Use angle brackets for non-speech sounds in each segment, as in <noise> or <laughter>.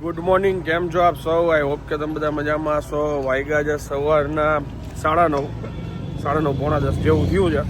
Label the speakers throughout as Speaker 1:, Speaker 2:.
Speaker 1: Good morning, કેમ છો આપ સૌ? આઈ હોપ કે તમે બધા મજામાં છો. વાઈગા છે સવારના સાડા નવ સાડા નવ, પોણા દસ જેવું થયું છે.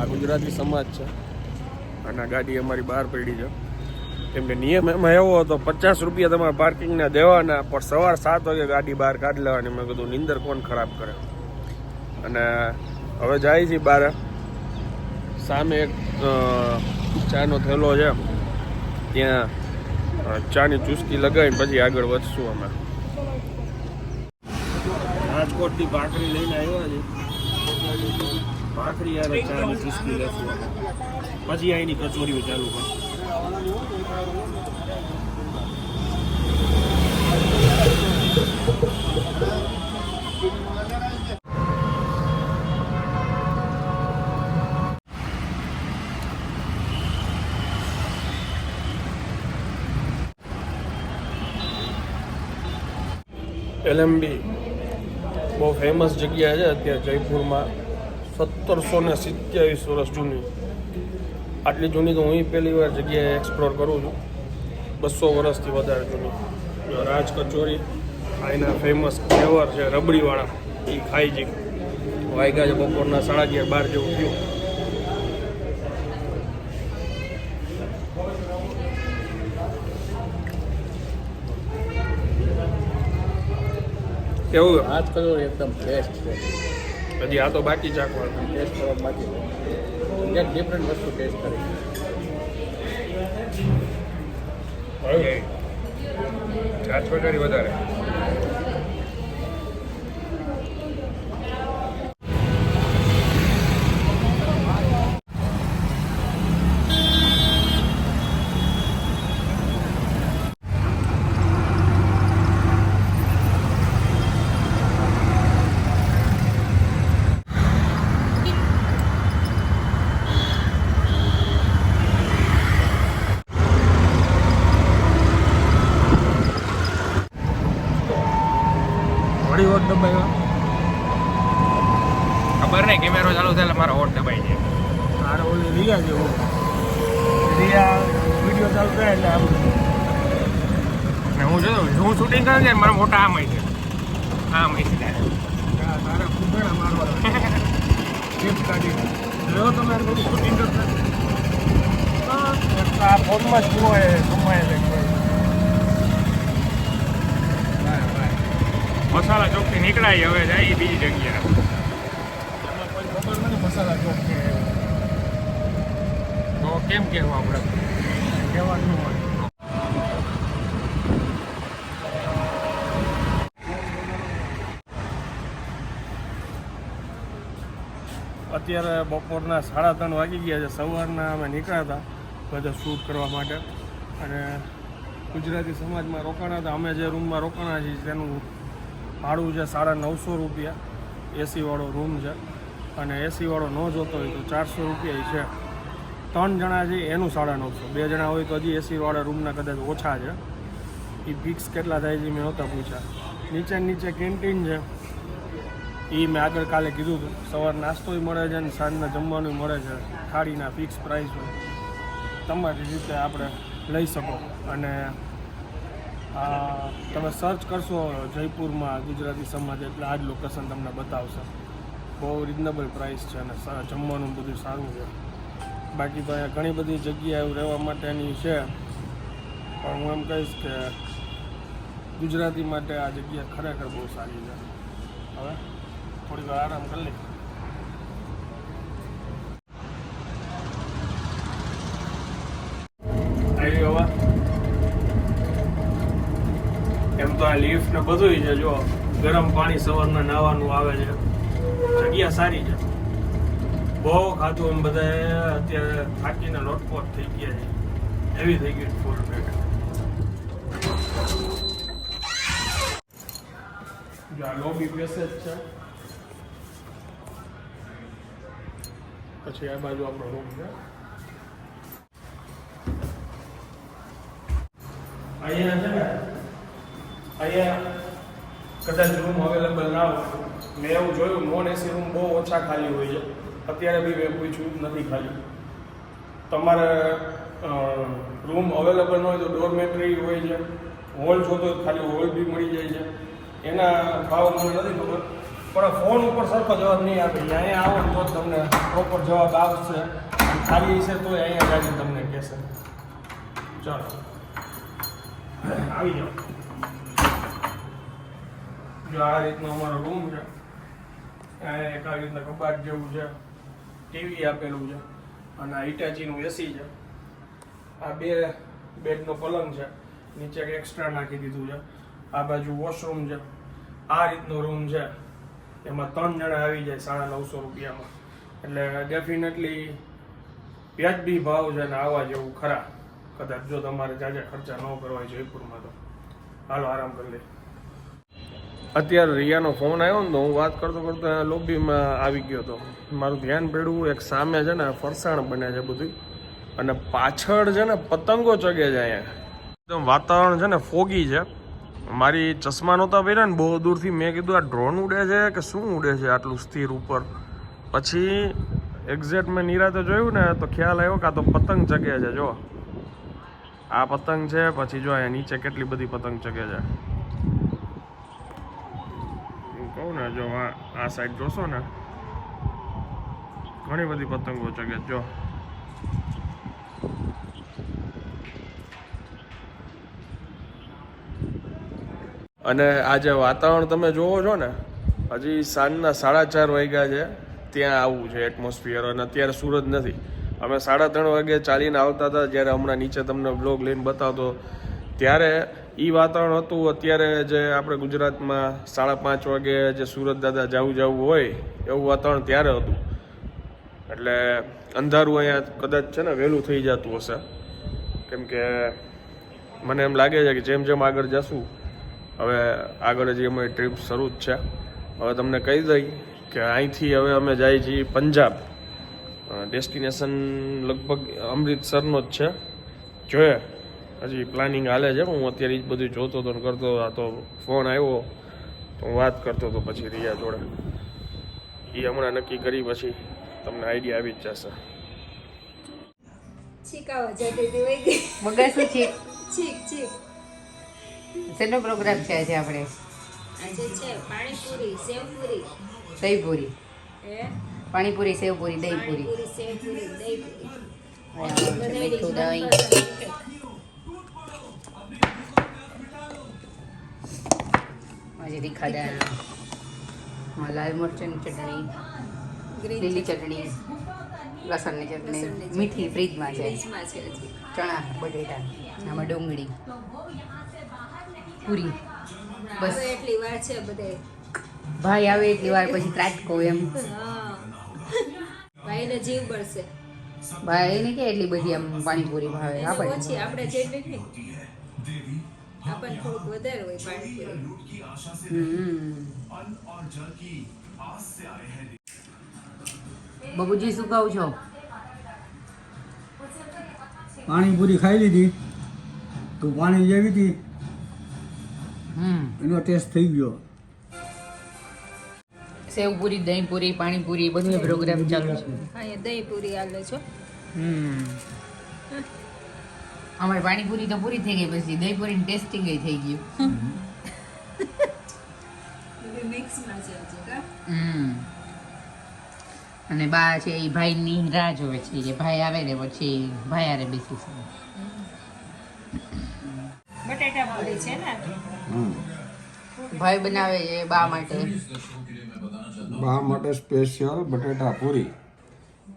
Speaker 1: આ ગુજરાતી સમાજ છે. અને ગાડી અમારી બહાર પડી છે. કેમ કે નિયમ એમાં એવો હતો, પચાસ રૂપિયા તમારે પાર્કિંગના દેવાના, પણ સવાર સાત વાગે ગાડી બહાર કાઢી લેવાની. મેં કીધું, નિંદર કોણ ખરાબ કરે? અને હવે જાય છે બહાર સામે એક ચાનો થેલો છે. ત્યાં ચાની ચુસ્કી લગાવીને પછી આગળ વધશું અમે. રાજકોટથી ભાખરી લઈને આવ્યા છે. ભાખરી યાર ચાની ચુસ્કી લેશું પછી અહીંની કચોરીઓ ચાલુ કર એલએમબી બહુ ફેમસ જગ્યા છે અત્યારે જયપુરમાં. સત્તરસો ને સિત્યાવીસ વર્ષ જૂની. આટલી જૂની તો હું પહેલી વાર જગ્યાએ એક્સપ્લોર કરું છું. બસો વર્ષથી વધારે જૂની. રાજ કચોરી આ એના ફેમસ ફ્લેવર છે રબડીવાળા એ ખાઈ જ વાગ્યા છે બપોરના સાડા અગિયાર બાર જેવું થયું. કેવું?
Speaker 2: હાથ કલર એકદમ બેસ્ટ છે.
Speaker 1: હજી આ તો બાકી ચાખવા
Speaker 2: ટેસ્ટ કરવા બાકી ક્યાંક એક ડિફરન્ટ વસ્તુ ટેસ્ટ કરી.
Speaker 1: રાજકોટરી વધારે. વળી વખત દબાવ્યા.
Speaker 3: ખબર નહીં કેમેરો ચાલુ થાય એટલે મારો હોટ દબાઈ જાય
Speaker 1: મારે ઓલી રિયા જેવું. રિયા વીડિયો ચાલુ થાય એટલે આમ
Speaker 3: ને હું જો હું શૂટિંગ કરું ને મારા મોટા આમ છે. આમ છે
Speaker 1: આ તારા ફૂગડા મારવા ક્લિપ કાઢી? જો તમે આ શૂટિંગ કરતા. આ ફોનમાં જ જુઓ એ કમાય
Speaker 3: મસાલા ચોકથી નીકળાય હવે જાય બીજી
Speaker 1: જગ્યાએ. મસાલા ચોક
Speaker 3: કેમ કહેવું આપણે?
Speaker 1: કહેવાનું હોય અત્યારે બપોરના સાડા ત્રણ વાગી ગયા છે. સવારના અમે નીકળ્યા હતા બધા શૂટ કરવા માટે. અને ગુજરાતી સમાજમાં રોકાણા હતા. અમે જે રૂમમાં રોકાણા છીએ, તેનું ભાડું છે સાડા નવસો રૂપિયા. એસીવાળો રૂમ છે. અને એસીવાળો ન જોતો હોય તો ચારસો રૂપિયા છે. ત્રણ જણા છે, એનું સાડા નવસો. બે જણા હોય તો હજી એસીવાળા રૂમના કદાચ ઓછા છે. એ ફિક્સ કેટલા થાય છે મેં નહોતા પૂછ્યા. નીચે નીચે કેન્ટીન છે. એ મેં આગળ કાલે કીધું હતું, સવાર નાસ્તોય મળે છે અને સાંજના જમવાનું મળે છે. થાળીના ફિક્સ પ્રાઇસ હોય. તમારી રીતે આપણે લઈ શકો. અને તમે સર્ચ કરશો જયપુરમાં ગુજરાતી સમાજ એટલે આ જ લોકેશન તમને બતાવશે. બહુ રિઝનેબલ પ્રાઇસ છે અને જમવાનું બધું સારું છે. બાકી તો અહીંયા ઘણી બધી જગ્યાએ રહેવા માટેની છે. પણ હું એમ કહીશ કે ગુજરાતી માટે આ જગ્યા ખરેખર બહુ સારી છે. હવે થોડી વાર આરામ કરી લઈએ આવી હવા એમ તો લિફ્ટ ને બધું છે, જો ગરમ પાણી સવારના નાવાનું આવે છે. જગ્યા સારી છે. બહુ ખાધું એમ બધા અત્યારે થાકીને લોટપોટ થઈ ગયા છે. એવી થઈ ગઈ ફૂલ પેટ જો લોબી પેસેજ છે. પછી આ બાજુ આપણો રૂમ છે. અહીંયા છે ને અહીંયા કદાચ રૂમ અવેલેબલ ના હોય. મેં એવું જોયું નોન એસી રૂમ બહુ ઓછા ખાલી હોય છે. અત્યારે બી મેં પૂછ્યું, નથી ખાલી. તમારે રૂમ અવેલેબલ ન હોય તો ડોરમેટરી હોય છે. હોલ જોતો ખાલી હોલ બી મળી જાય છે. એના ભાવ મને નથી ખબર. પણ ફોન ઉપર સરખો જવાબ નહીં આપે. અહીંયા આવો તો જ તમને પ્રોપર જવાબ આવશે. ખાલી છે તો અહીંયા જાજી તમને કહેશે. ચાલો. આવી જાઓ. જો આ રીતનો અમારો રૂમ છે એક આવી રીતના કબાટ જેવું છે ટીવી આપેલું છે અને આ ઇટાચીનું એસી છે. આ બે બેડનો પલંગ છે, નીચે એક્સ્ટ્રા નાખી દીધું છે. આ બાજુ વોશરૂમ છે. આ રીતનો રૂમ છે. એમાં ત્રણ જણા આવી જાય સાડા નવસો રૂપિયામાં. એટલે ડેફિનેટલી વ્યાજબી ભાવ છે ને આવવા જેવું ખરા. કદાચ જો તમારે જાજા ખર્ચા ન કરવા જયપુરમાં તો. હાલો, આરામ કરી લે. અત્યારે રિયાનો ફોન આવ્યો ને તો હું વાત કરતો કરતો લોબીમાં આવી ગયો હતો મારું ધ્યાન પડ્યું એક સામે છે ને ફરસાણ બને છે બધું અને પાછળ છે ને પતંગો ચગે છે અહીંયા. એકદમ વાતાવરણ છે ને ફોગી છે. મારી ચશ્મા નહોતા પહેર્યા ને બહુ દૂરથી મેં કીધું આ ડ્રોન ઉડે છે કે શું ઉડે છે આટલું સ્થિર ઉપર. પછી એક્ઝેક્ટ મેં નિરાતે જોયું ને તો ખ્યાલ આવ્યો કે આ તો પતંગ ચગે છે, જો. આ પતંગ છે, પછી જો અહીંયા નીચે કેટલી બધી પતંગ ચગે છે. કહું ને, જો આ આ સાઈડ જોશો ને, ઘણી બધી પતંગો ચગે. જો. અને આ જે વાતાવરણ તમે જોવો છો ને, હજી સાંજના સાડા ચાર વાગ્યા છે, ત્યાં આવવું છે એટમોસ્ફિયર અને અત્યારે સૂરજ નથી. અમે સાડા ત્રણ વાગે ચાલીને આવતા હતા, જ્યારે હમણાં નીચે તમને બ્લોગ લઈને બતાવતો, ત્યારે એ વાતાવરણ હતું અત્યારે જે આપણે ગુજરાતમાં સાડા પાંચ વાગે જે સુરત દાદા જાવું જવું હોય, એવું વાતાવરણ ત્યારે હતું. એટલે અંધારું અહીંયા કદાચ છે ને વહેલું થઈ જતું હશે. કેમ કે મને એમ લાગે છે કે જેમ જેમ આગળ જશું, હવે આગળ હજી અમારી ટ્રીપ શરૂ જ છે. હવે તમને કહી દઈ કે અહીંથી હવે અમે જઈએ છીએ પંજાબ. ડેસ્ટિનેશન લગભગ અમૃતસરનો જ છે. જોઈએ. હજી પ્લાનિંગ હાલે છે હું અત્યારે એ જ બધું જોતો હતો ને કરતો હતો. આ તો ફોન આવ્યો તો હું વાત કરતો હતો પછી રિયા જોડે. એ હમણાં નક્કી કરી પછી તમને આઈડિયા આવી જ જશે.
Speaker 4: છીકાવા જતી હતી વહી ગઈ.
Speaker 5: મગા શું છે?
Speaker 4: છીક છીક.
Speaker 5: શેનો પ્રોગ્રામ છે આજે આપણે?
Speaker 4: આજે છે પાણીપુરી સેવપુરી.
Speaker 5: દહીપુરી.
Speaker 4: હે?
Speaker 5: પાણીપુરી સેવપુરી દહીપુરી.
Speaker 4: સેવપુરી દહીંપુરી.
Speaker 5: મીઠું દહીં. આજે તીખા દાણા લાલ મરચાંની ચટણી લીલી ચટણી. લસણની ચટણી મીઠી ફ્રીજમાં છે. ચણા બટેટા આમાં ડુંગળી પૂરી. બસ.
Speaker 4: એટલી વાર છે બધે.
Speaker 5: ભાઈ આવે એટલી વાર પછી ત્રાટકો એમ.
Speaker 4: ભાઈ ભાઈને જીવ બળશે.
Speaker 5: ભાઈ એને કે એટલી બધી આમ પાણીપુરી ભાવે? આપણે.
Speaker 4: આપણે જેટલી આપણને થોડુંક વધારે હોય પાણીપુરી
Speaker 5: બબુજી શું કહું છો?
Speaker 6: પાણીપુરી ખાઈ લીધી. તો પાણી જેવી હતી.
Speaker 5: હમ.
Speaker 6: એનો ટેસ્ટ થઈ ગયો.
Speaker 5: સેવપુરી દહીંપુરી પાણીપુરી બધું પ્રોગ્રામ ચાલુ છે.
Speaker 4: અહીંયા દહીંપુરી આલે છો.
Speaker 5: હમ. અમારી પાણીપુરી તો પૂરી થઈ ગઈ પછી દહીંપુરી ટેસ્ટિંગ થઈ ગયું. અને બા છે એ ભાઈની રાહ જોવે છે કે ભાઈ આવે ને પછી ભાઈ આરે બેસીશું
Speaker 4: બટેટા પૂરી છે ને
Speaker 5: ભાઈ બનાવે છે બા માટે.
Speaker 7: બા માટે સ્પેશિયલ બટેટા પૂરી.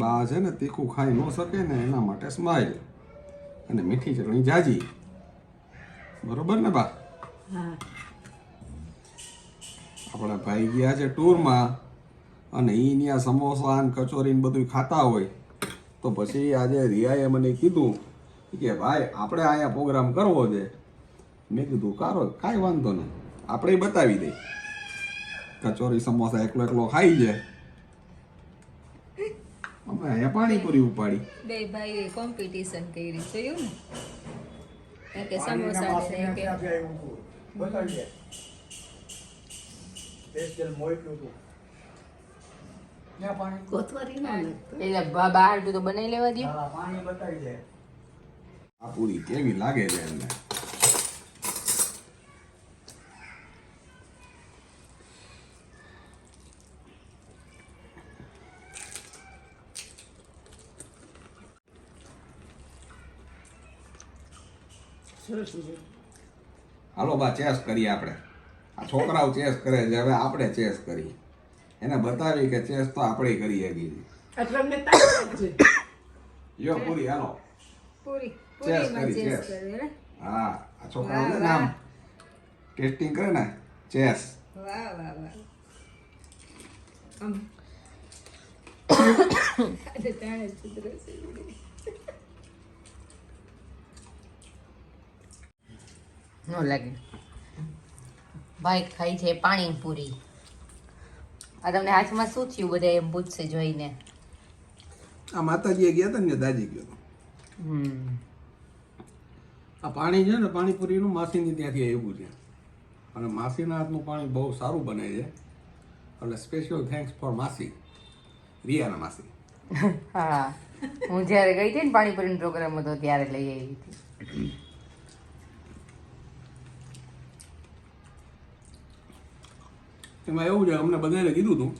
Speaker 7: બા છે ને તીખું ખાઈ ન શકે ને એના માટે સ્માઈલ અને મીઠી ચટણી જાજી. બરોબર ને બા? આપણા ભાઈ ગયા છે ટૂરમાં અને એ ત્યાં સમોસા ને કચોરી ને બધું ખાતા હોય. તો પછી આજે રિયાએ મને કીધું કે ભાઈ આપણે અહીંયા પ્રોગ્રામ કરવો છે. મેં કીધું કારો કાંઈ વાંધો નહીં. આપણે બતાવી દઈએ. કચોરી સમોસા એકલો એકલો ખાઈ જાય અમે અહીંયા પાણીપુરી ઉપાડી.
Speaker 4: બે ભાઈએ કોમ્પિટિશન કરી જોયું ને? કે સમોસા ને કે
Speaker 5: એટલે બા બહાર તો બનાવી લેવા દો
Speaker 6: પાણી બતાવી દે.
Speaker 7: આ પૂરી કેવી લાગે છે એમને? હાલો બા ચેસ કરીએ આપણે. આ છોકરાઓ ચેસ કરે છે હવે આપણે ચેસ કરીએ. એને બતાવી કે ચેસ તો આપણે કરી શકીએ યો પૂરી હાલો.
Speaker 4: પૂરી
Speaker 7: ચેસ કરી,
Speaker 4: ચેસ
Speaker 7: હા આ
Speaker 4: છોકરાઓ
Speaker 7: નામ ટેસ્ટિંગ કરે ને ચેસ.
Speaker 4: વાહ વાહ વાહ. આમ <coughs> આજે તાણે છિદ્ર છે.
Speaker 5: ન લાગે. ભાઈ ખાઈ છે પાણીપુરી આ તમને હાથમાં શું થયું બધા એમ પૂછશે જોઈને.
Speaker 7: આ માતાજીએ ગયા હતા ને દાજી ગયો
Speaker 5: હમ.
Speaker 7: આ પાણી છે ને પાણીપુરીનું માસીની ત્યાંથી આવ્યું છે. અને માસીના હાથનું પાણી બહુ સારું બને છે. એટલે સ્પેશિયલ થેન્ક્સ ફોર માસી. રિયાના માસી.
Speaker 5: હા. હું જ્યારે ગઈ હતી ને પાણીપુરીનો પ્રોગ્રામ હતો ત્યારે લઈ આવી હતી.
Speaker 7: એમાં એવું છે અમને બધાને કીધું હતું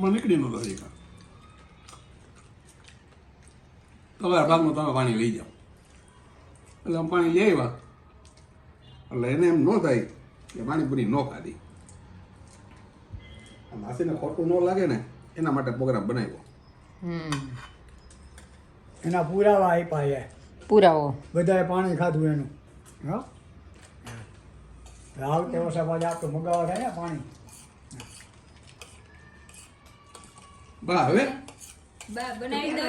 Speaker 7: પણ નીકળી નહોતો હજી તમારા ભાગમાં તમે પાણી લઈ જાઓ. એટલે અમે પાણી લઈ આવ્યા. એટલે એને એમ ન થાય કે પાણીપુરી ન ખાધી. આ માસીને ખોટું ન લાગે ને એના માટે પ્રોગ્રામ બનાવ્યો.
Speaker 6: એના પુરાવા આપ્યા છે.
Speaker 5: પુરાવો.
Speaker 6: બધાએ પાણી ખાધું એનું. હા? આવતે વર્ષે પાછા આપતો? મગાવવા થાય ને પાણી.
Speaker 7: બા હવે?
Speaker 4: બા બનાવી દો.